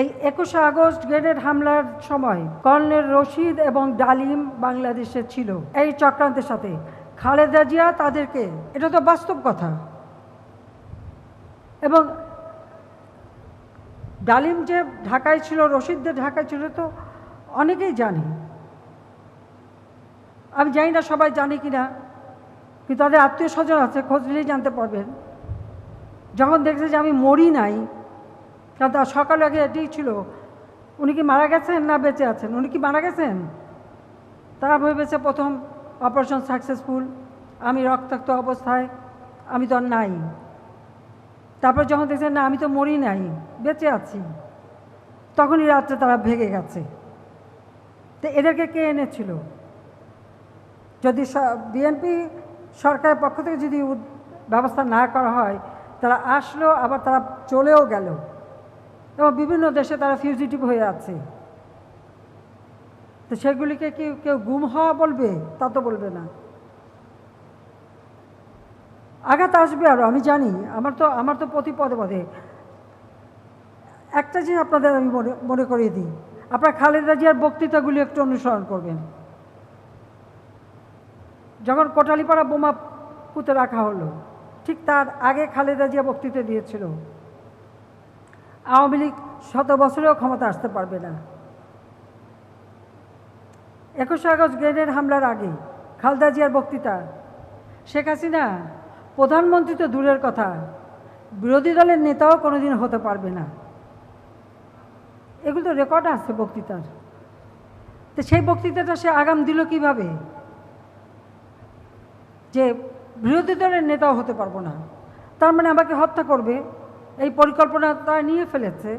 এই একুশে August grenade হামলার সময় কর্নেল রশিদ এবং ডালিম বাংলাদেশে ছিল এই চক্রান্তের সাথে। খালেদা জিয়া তাদেরকে, এটা তো বাস্তব কথা। এবং ডালিম যে ঢাকায় ছিল রশিদদের ঢাকায় ছিল তো অনেকেই জানে। আমি জানি না সবাই জানে কি না কিন্তু তাদের আত্মীয় স্বজন আছে, খোঁজ নিলেই জানতে পারবেন। যখন দেখছে যে আমি মরি নাই কারণ তার সকালে আগে এটাই ছিল। উনি কি মারা গেছেন না বেঁচে আছেন? উনি কি মারা গেছেন? তারা ভেবেছে প্রথম অপারেশন সাকসেসফুল আমি রক্তাক্ত অবস্থায়, আমি তো নাই। তারপর যখন দেখছেন না, আমি তো মরি নাই, বেঁচে আছি। তখনই রাত্রে তারা ভেগে গেছে। তো এদেরকে কে এনেছিল? যদি বিএনপি সরকারের পক্ষ থেকে যদি ব্যবস্থা না করা হয়, তারা আসলো, আবার তারা চলেও গেল। এবং বিভিন্ন দেশে তারা ফিউজিটিভ হয়ে আছে। তো সেগুলিকে কি কেউ গুম হওয়া বলবে? তা তো বলবে না। আঘাত আসবে আরও আমি জানি। আমার তো আমার তো প্রতি পদে পদে। একটা জিনিস আপনাদের আমি মনে মনে করিয়ে দিই। আপনার খালেদা জিয়ার বক্তৃতাগুলি একটু অনুসরণ করবেন। যখন কোটালিপাড়া বোমা পুঁতে রাখা হলো, ঠিক তার আগে খালেদা জিয়া বক্তৃতা দিয়েছিল। আওয়ামী লীগ শত বছরেও ক্ষমতা আসতে পারবে না। একুশে আগস্ট গ্রেনেড হামলার আগে খালদা জিয়ার বক্তৃতা। শেখ হাসিনা প্রধানমন্ত্রী তো দূরের কথা, বিরোধী দলের নেতাও কোনোদিন হতে পারবে না। এগুলো তো রেকর্ড আছে বক্তৃতার। তো সেই বক্তৃতাটা সে আগাম দিল কীভাবে? যে বিরোধী দলের নেতাও হতে পারব না। তার মানে আমাকে হত্যা করবে। এই পরিকল্পনা তারা নিয়ে ফেলেছে।